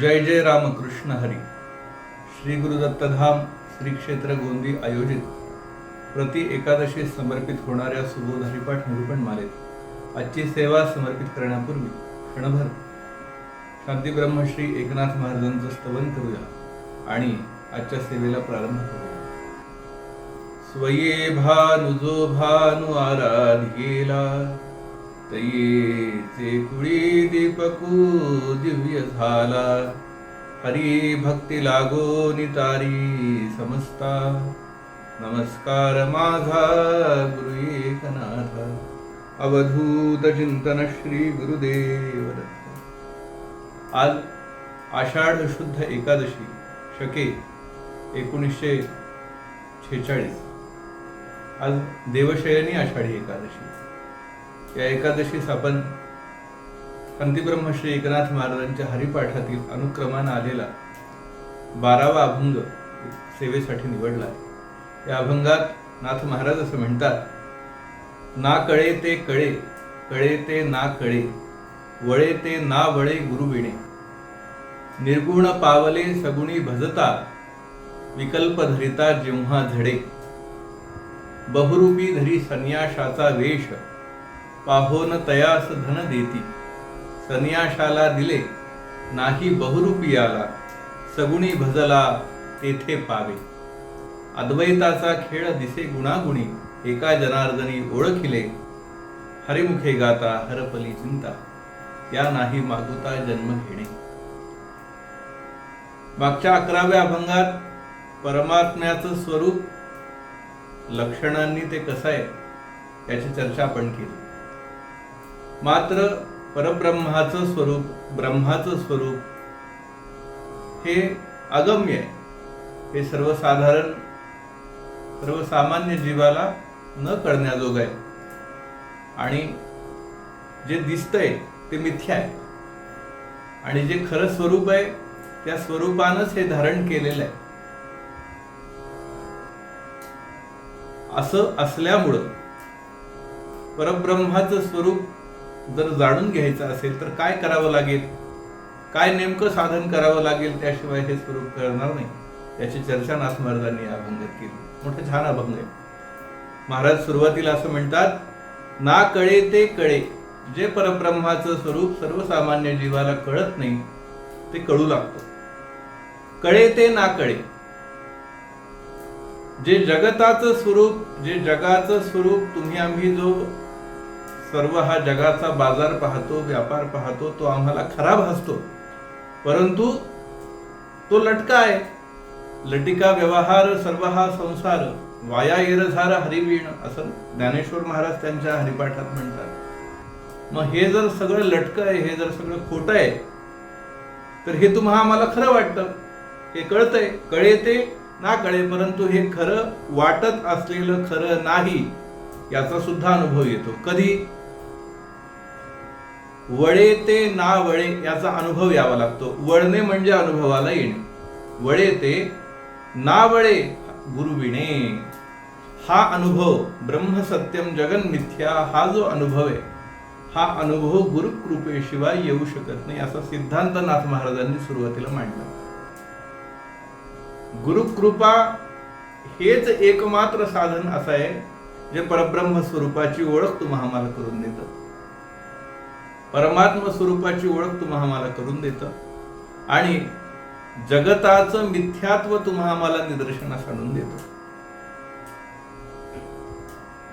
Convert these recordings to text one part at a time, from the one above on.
जय जय रामकृष्ण हरी. श्री गुरुदत्तधाम श्री क्षेत्र गोंदी आयोजित प्रति एकादशी समर्पित होणाऱ्या सुबोध हरिपाठ निरूपण मालेत. आजची सेवा समर्पित करण्यापूर्वी क्षणभर शांती ब्रह्मश्री एकनाथ महाराजांचं स्तवन करूया आणि आजच्या सेवेला प्रारंभ करूया. स्वये भानुजो भानु आराधियेला तयेचे कुळी दीपकू दिव्य झाला. हरी भक्ती लागो नितारी समस्ता. नमस्कार माझा गुरु एकनाथ. अवधूत चिंतन श्री गुरुदेव दत्त. आज आषाढ शुद्ध एकादशी शके एकोणीसशे छेचाळीस. आज देवशयनी आषाढी एकादशी. या एकादशीस आपण अंतिब्रह्म श्री एकनाथ महाराजांच्या हरिपाठातील अनुक्रमानं आलेला बारावा अभंग सेवेसाठी निवडला. या अभंगात नाथ महाराज असं म्हणतात ना कळे ते कळे कळे ते ना कळे वळे ते ना वळे गुरुविणे निर्गुण पावले सगुणी भजता विकल्प धरिता जेव्हा झडे. बहुरूपी धरी संन्याशाचा वेश पाहोन तयास धन देती. संन्याशाला दिले नाही बहुरूपियाला सगुणी भजला तेथे पावे. अद्वैताचा खेळ दिसे गुणागुणी एका जनार्दनी ओळखिले. हरिमुखे गाता हरपली चिंता. या नाही मागुता जन्म घेणे. मागच्या अकराव्या अभंगात परमात्म्याचं स्वरूप लक्षणांनी ते कसं आहे याची चर्चा आपण केली. मात्र परब्रह्माचं स्वरूप ब्रह्माचं स्वरूप हे अगम्य आहे. हे सर्वसाधारण सर्वसामान्य जीवाला न कळण्याजोग आहे. आणि जे दिसतंय ते मिथ्या आहे. आणि जे खरं स्वरूप आहे त्या स्वरूपानंच हे धारण केलेलं आहे. असं असल्यामुळं परब्रह्माचं स्वरूप जर जाणून घ्यायचं असेल तर काय करावं लागेल? काय नेमकं साधन करावं लागेल? त्याशिवाय हे स्वरूप करणार नाही. याची चर्चा नाथ महाराजांनी या अभंगात केली. मोठा छान अभंग आहे. महाराज सुरुवातीला असं म्हणतात ना कळे ते कळे. जे परब्रह्माचं स्वरूप सर्वसामान्य जीवाला कळत नाही ते कळू लागतं. कळे ते ना कळे. जे जगताचं स्वरूप जे जगाचं स्वरूप तुम्ही आम्ही जो सर्व हा जगाचा बाजार पाहतो व्यापार पाहतो तो आम्हाला खराब हसतो परंतु तो लटका आहे. लटिका व्यवहार सर्व हा संसार वाया येरझार हरिवीण असं ज्ञानेश्वर महाराज त्यांच्या हरिपाठात म्हणतात. मग हे जर सगळं लटकं आहे हे जर सगळं खोटं आहे तर हे तुम्हा आम्हाला खरं वाटतं. हे कळतंय. कळे ते ना कळे परंतु हे खरं वाटत असलेलं खरं नाही याचा सुद्धा अनुभव येतो. कधी? वळे ते ना वळे याचा अनुभव यावा लागतो. वळणे म्हणजे अनुभवाला येणे. वळे ते ना वळे गुरुविणे. हा अनुभव ब्रह्म सत्यम जगन मिथ्या हा जो अनुभव आहे हा अनुभव गुरुकृपेशिवाय येऊ शकत नाही असा सिद्धांत नाथ महाराजांनी सुरुवातीला मांडला. गुरुकृपा हेच एकमात्र साधन असं आहे जे परब्रह्म स्वरूपाची ओळख तुम्हाला करून देतं. परमात्म स्वरूपाची ओळख तुम्हा आम्हाला करून देतं. आणि जगताचं मिथ्यात्व तुम्हा आम्हाला निदर्शनास आणून देतं.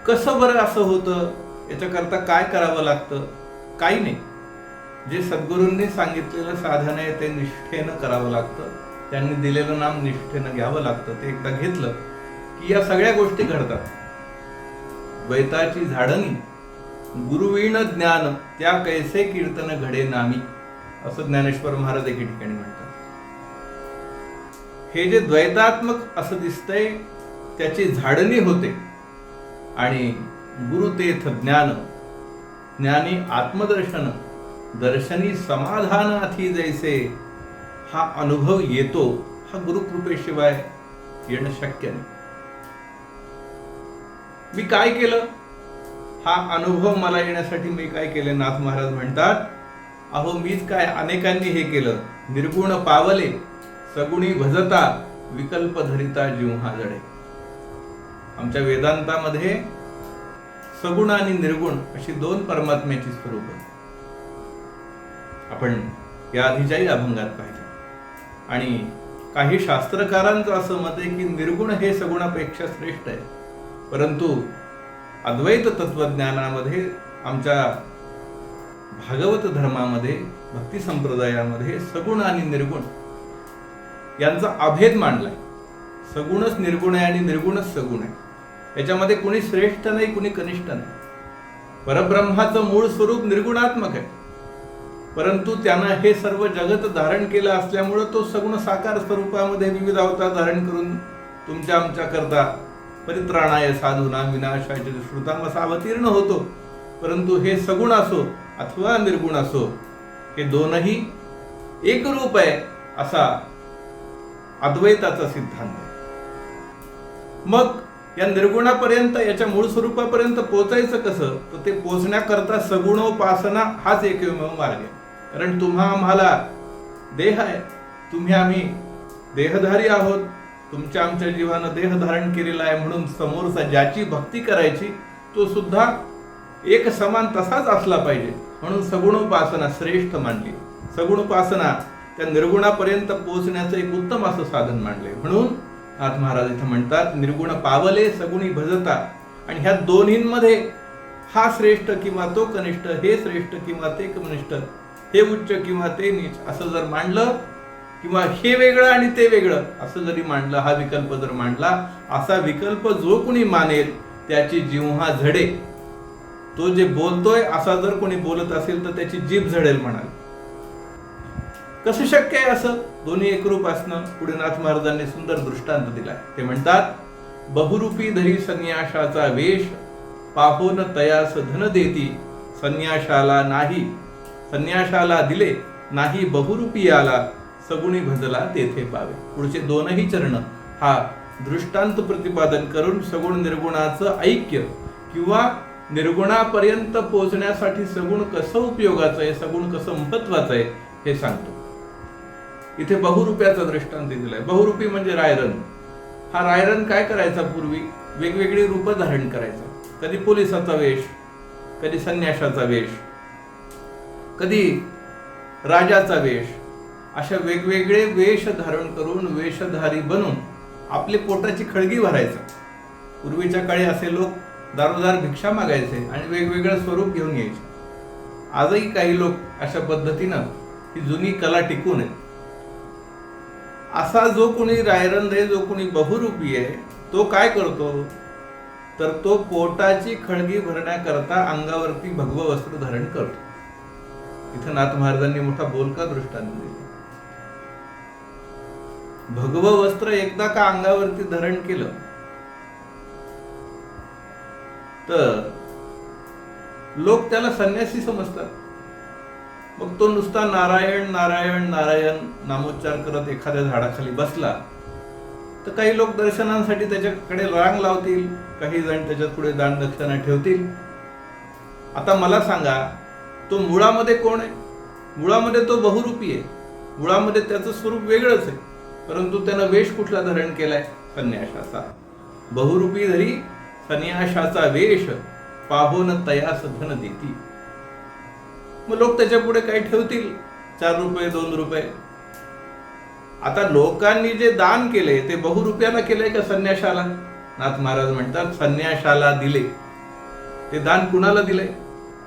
कसं बरं असं होतं? याच्याकरता काय करावं लागतं? काही नाही. जे सद्गुरूंनी सांगितलेलं साधन आहे ते निष्ठेनं करावं लागतं. त्यांनी दिलेलं नाम निष्ठेनं घ्यावं लागतं. ते एकदा घेतलं की या सगळ्या गोष्टी घडतात. द्वैताची झाडणी गुरुवीण ज्ञान त्या कैसे कीर्तन घडे नामी? असं ज्ञानेश्वर महाराज एके ठिकाणी म्हणतात. हे जे द्वैतात्मक असं दिसतंय त्याची झाडणी होते. आणि गुरुतेथ ज्ञान ज्ञानी आत्मदर्शन दर्शनी समाधानाथी जैसे हा अनुभव येतो हा गुरुकृपेशिवाय येणं शक्य नाही. मी काय केलं? हा अनुभव मला येण्यासाठी मी काय केले? नाथ महाराज म्हणतात अहो मीच काय अनेकांनी हे केलं? निर्गुण पावले सगुणी भजता विकल्प धरिता जिव्हा जडे आमच्या वेदांतामध्ये सगुण आणि निर्गुण अशी दोन परमात्म्याची स्वरूप आपण या आधीच्याही अभंगात पाहिजे आणि काही शास्त्रकारांचं असं मत आहे की निर्गुण हे सगुणापेक्षा श्रेष्ठ आहे. परंतु अद्वैत तत्वज्ञानामध्ये आमच्या भागवत धर्मामध्ये भक्ती संप्रदायामध्ये सगुण आणि निर्गुण यांचा अभेद मांडलाय. सगुणच निर्गुण आहे आणि निर्गुणच सगुण आहे. याच्यामध्ये कुणी श्रेष्ठ नाही कुणी कनिष्ठ नाही. परब्रह्माचं मूळ स्वरूप निर्गुणात्मक आहे. परंतु त्यानं हे सर्व जगत धारण केलं असल्यामुळं तो सगुण साकार स्वरूपामध्ये विविध अवतार धारण करून तुमच्या आमच्या करता परित्राणाय साधूना विनाशाच्या श्रुताम अवतीर्ण होतो. परंतु हे सगुण असो अथवा निर्गुण असो हे दोनही एक रूप आहे असा अद्वैताचा सिद्धांत आहे. मग या निर्गुणापर्यंत याच्या मूळ स्वरूपापर्यंत पोचायचं कसं? तर ते पोचण्याकरता सगुणोपासना हाच एकमेव मार्ग आहे. कारण तुम्हा आम्हाला देह आहे. तुम्ही आम्ही देहधारी आहोत. तुमच्या आमच्या जीवानं देह धारण केलेला आहे म्हणून समोरचा ज्याची भक्ती करायची तो सुद्धा एक समान तसाच असला पाहिजे. म्हणून सगुणोपासना श्रेष्ठ मानली. सगुणोपासना त्या निर्गुणापर्यंत पोहोचण्याचं एक उत्तम असं साधन मानले म्हणून आज महाराज इथं म्हणतात निर्गुण पावले सगुणी भजता. आणि ह्या दोन्हींमध्ये हा श्रेष्ठ किंवा तो कनिष्ठ हे श्रेष्ठ किंवा ते कनिष्ठ हे उच्च किंवा ते नीच असं जर मांडलं किंवा हे वेगळं आणि ते वेगळं असं जरी मांडलं हा विकल्प जर मांडला असा विकल्प जो कोणी मानेल त्याची जिव्हा झडे तो जे बोलतोय असा जर कोणी बोलत असेल तर त्याची जीभ झडेल म्हणाल. कसं शक्य आहे असं? दोन्ही एकरूप असणं पुढे नाथ महाराजांनी सुंदर दृष्टांत दिलाय. ते म्हणतात बहुरूपी धरी संन्याशाचा वेश पाहून तयास धन देती संन्याशाला नाही संन्याशाला दिले नाही बहुरूपी आला सगुणी भजला तेथे पावे. पुढचे दोनही चरण हा दृष्टांत प्रतिपादन करून सगुण निर्गुणाचं ऐक्य किंवा निर्गुणापर्यंत पोहोचण्यासाठी सगुण कसं उपयोगाचं आहे सगुण कसं महत्वाचं आहे हे सांगतो. इथे बहुरूप्याचा दृष्टांत दिलाय बहुरूपी म्हणजे रायरन. हा रायरन काय करायचा पूर्वी? वेगवेगळी रूप धारण करायचा. कधी पोलिसाचा वेश कधी संन्याशाचा वेश कधी राजाचा वेश अशा वेगवेगळे वेश धारण करून वेशधारी बनून आपली पोटाची खळगी भरायचं. पूर्वीच्या काळी असे लोक दारोदार भिक्षा मागायचे आणि वेगवेगळं स्वरूप घेऊन यायचे. आजही काही लोक अशा पद्धतीनं ही जुनी कला टिकून आहे असा जो कोणी रायरंद आहे जो कोणी बहुरूपी आहे तो काय करतो? तर तो पोटाची खळगी भरण्याकरता अंगावरती भगव वस्त्र धारण करतो. इथं नाथ महाराजांनी मोठा बोलका दृष्टांत दिला. भगव वस्त्र एकदा का अंगावरती धरण केलं? तर लोक त्याला संन्यासी समजतात. मग तो नुसता नारायण नारायण नारायण नामोच्चार करत एखाद्या झाडाखाली बसला. तर काही लोक दर्शनांसाठी त्याच्याकडे रांग लावतील काही जण त्याच्यात पुढे दान दक्षिणा ठेवतील. आता मला सांगा तो मुळामध्ये कोण आहे? मुळामध्ये तो बहुरूपी आहे. मुळामध्ये त्याचं स्वरूप वेगळंच आहे. परंतु त्यानं वेश कुठला धारण केलाय? संन्याशाचा बहुरूपी धरी संन्याशाचा वेश पाहोन तयास धन देती. मग लोक त्याच्या पुढे काही ठेवतील? चार रुपये दोन रुपये. आता लोकांनी जे दान केले ते बहुरुपयाला केलंय का संन्याशाला नाथ महाराज म्हणतात संन्याशाला दिले. ते दान कुणाला दिले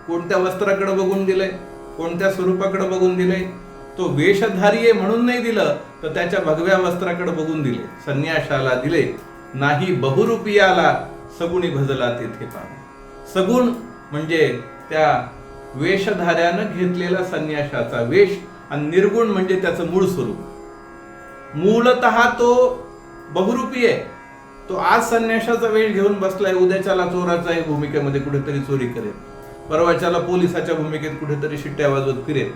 कोणत्या वस्त्राकडे बघून दिलंय? कोणत्या स्वरूपाकडे बघून दिलंय? तो वेशधारी आहे म्हणून नाही दिलं तर त्याच्या भगव्या वस्त्राकडे बघून दिले. संन्याशाला दिले नाही बहुरूपियाला सगुणी भजला तेथे पाहू सगुण म्हणजे त्या वेशधाऱ्यानं घेतलेला संन्याशाचा वेश आणि निर्गुण म्हणजे त्याचं मूळ स्वरूप. मूलत तो बहुरूपी आहे. तो आज संन्याशाचा वेश घेऊन बसलाय उद्याच्याला चोराचा भूमिकेमध्ये कुठेतरी चोरी करेल. परवाच्याला पोलिसाच्या भूमिकेत कुठेतरी शिट्ट्या वाजवत फिरेल.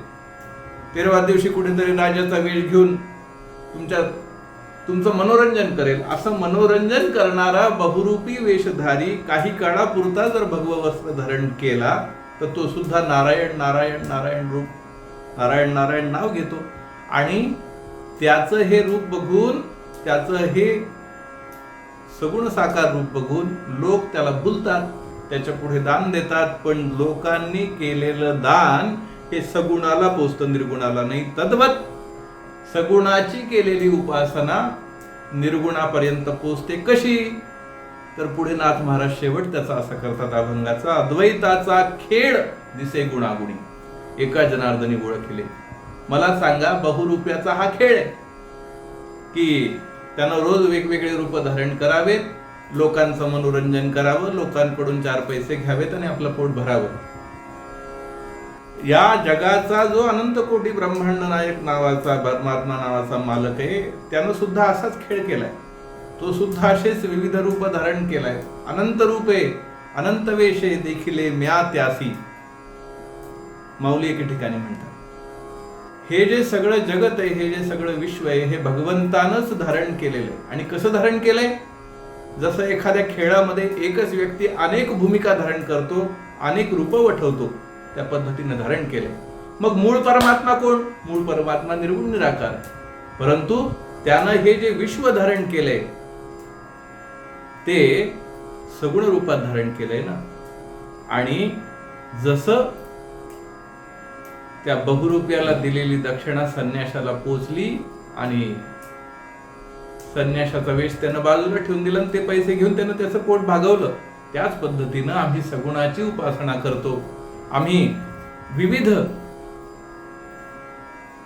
तेरवा दिवशी कुठेतरी राजाचा वेश घेऊन तुमच्या तुमचं मनोरंजन करेल. असं मनोरंजन करणारा बहुरूपी वेशधारी काही काळापुरता जर भगव वस्त्र धारण केला तर तो सुद्धा नारायण नारायण नारायण रूप नारायण नारायण नाव घेतो. आणि त्याचं हे रूप बघून त्याचं हे सगुण साकार रूप बघून लोक त्याला भुलतात त्याच्या पुढे दान देतात. पण लोकांनी केलेलं दान हे सगुणाला पोचतं निर्गुणाला नाही. तद्वत सगुणाची केलेली उपासना निर्गुणापर्यंत पोचते. कशी? तर पुढे नाथ महाराज शेवट त्याचा असा करतात अभंगाचा अद्वैताचा खेळ दिसे गुणागुणी. एका जनार्दनी ओळखले मला सांगा बहुरूप्याचा हा खेळ आहे की त्यांना रोज वेगवेगळे रूप धारण करावेत लोकांचं मनोरंजन करावं लोकांकडून चार पैसे घ्यावेत आणि आपलं पोट भरावं? या जगाचा जो अनंत कोटी ब्रह्मांड नायक नावाचा परमात्मा नावाचा मालक आहे त्यानं सुद्धा असाच खेळ केलाय. तो सुद्धा असेच विविध रूप धारण केलाय. अनंत रूपे अनंत वेशे देखिले म्या त्यासी. माऊली एके ठिकाणी म्हणतात. हे जे सगळं जगत आहे हे जे सगळं विश्व आहे हे भगवंतानच धारण केलेलं आहे. आणि कसं धारण केलंय? जसं एखाद्या खेळामध्ये एकच व्यक्ती अनेक भूमिका धारण करतो अनेक रूप वठवतो त्या पद्धतीने धारण केले. मग मूळ परमात्मा कोण? मूळ परमात्मा निर्गुण निराकार. परंतु त्यानं हे जे विश्व धारण केले ते सगुण रूपात धारण केलंय ना? आणि जसं त्या बहुरूप्याला दिलेली दक्षिणा संन्याशाला पोचली आणि संन्याशाचा वेश त्यानं बाजूला ठेवून दिला आणि ते पैसे घेऊन त्यानं त्याचं पोट भागवलं त्याच पद्धतीनं आम्ही सगुणाची उपासना करतो. आम्ही विविध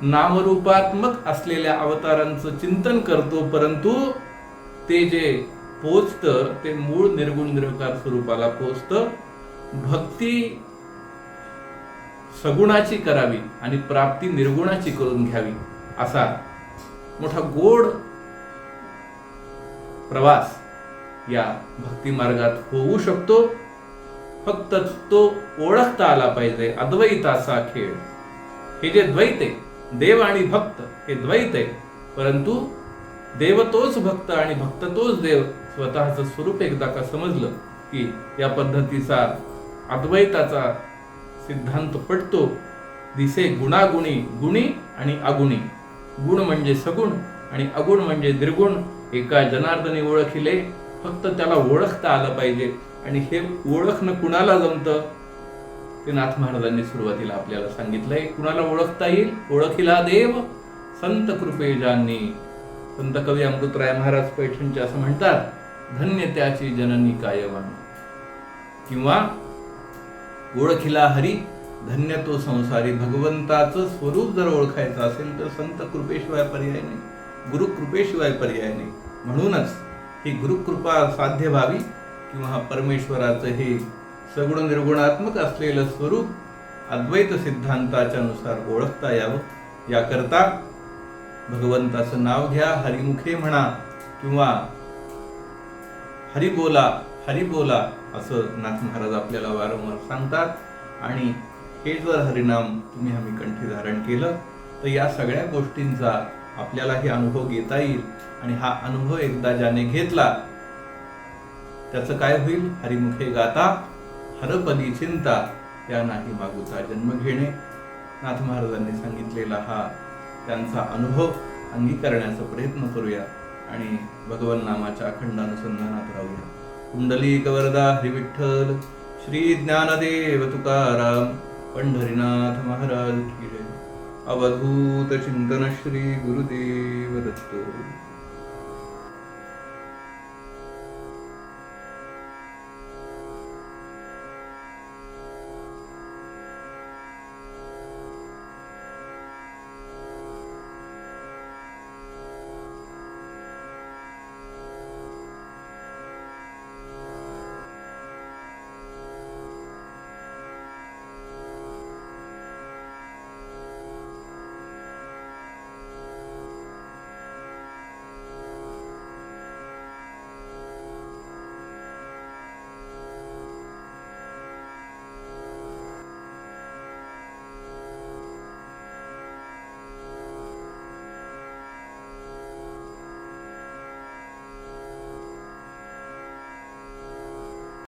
नामरूपात्मक असलेल्या अवतारांचं चिंतन करतो परंतु ते जे पोचतं ते मूळ निर्गुण निरकार स्वरूपाला पोचतं. भक्ती सगुणाची करावी आणि प्राप्ती निर्गुणाची करून घ्यावी असा मोठा गोड प्रवास या भक्ती मार्गात होऊ शकतो. फक्त तो ओळखता आला पाहिजे अद्वैताचा खेळ. हे जे द्वैत आहे देव आणि भक्त हे द्वैत आहे. परंतु देव तोच भक्त आणि भक्त तोच देव स्वतःचं स्वरूप एकदा का समजलं की या पद्धतीचा अद्वैताचा सिद्धांत पटतो. दिसे गुणागुणी गुणी आणि अगुणी. गुण म्हणजे सगुण आणि अगुण म्हणजे निर्गुण. एका जनार्दने ओळखिले फक्त त्याला ओळखता आलं पाहिजे. आणि हे ओळखणं कुणाला जमतं? ते नाथ महाराजांनी सुरुवातीला आपल्याला सांगितलंय. कुणाला ओळखता येईल? ओळखिला देव संत कृपेजांनी. संत कवी अमृतराय महाराज पैठणचे असं म्हणतात धन्य त्याची जननी कायवान किंवा ओळखिला हरी धन्य तो संसारी भगवंताचं स्वरूप जर ओळखायचं असेल तर संत कृपेशिवाय पर्याय नाही गुरुकृपेशिवाय पर्याय नाही. म्हणूनच ही गुरुकृपा साध्य व्हावी किंवा परमेश्वराचं हे सगुण निर्गुणात्मक असलेलं स्वरूप अद्वैत सिद्धांताच्या नुसार ओळखता यावं. याकरता भगवंताचं नाव घ्या हरिमुखे म्हणा किंवा हरी बोला हरी बोला असं नाथ महाराज आपल्याला वारंवार सांगतात. आणि हे जर हरिनाम तुम्ही आम्ही कंठी धारण केलं तर या सगळ्या गोष्टींचा आपल्यालाही अनुभव घेता येईल. आणि हा अनुभव एकदा ज्याने घेतला त्याचं काय होईल? हरिमुखे गाता हरपदी चिंता या नाही मागूचा जन्म घेणे. नाथ महाराजांनी सांगितलेला हा त्यांचा अनुभव. अंगीकारण्याचा प्रयत्न करूया आणि भगवन नामाच्या अखंड अनुसंधानात राहूया. कुंडली गवर्दा हरिविठ्ठल श्री ज्ञानदेव तुकाराम पंढरीनाथ महाराज की अवधूत चिंतन श्री गुरुदेव दत्त.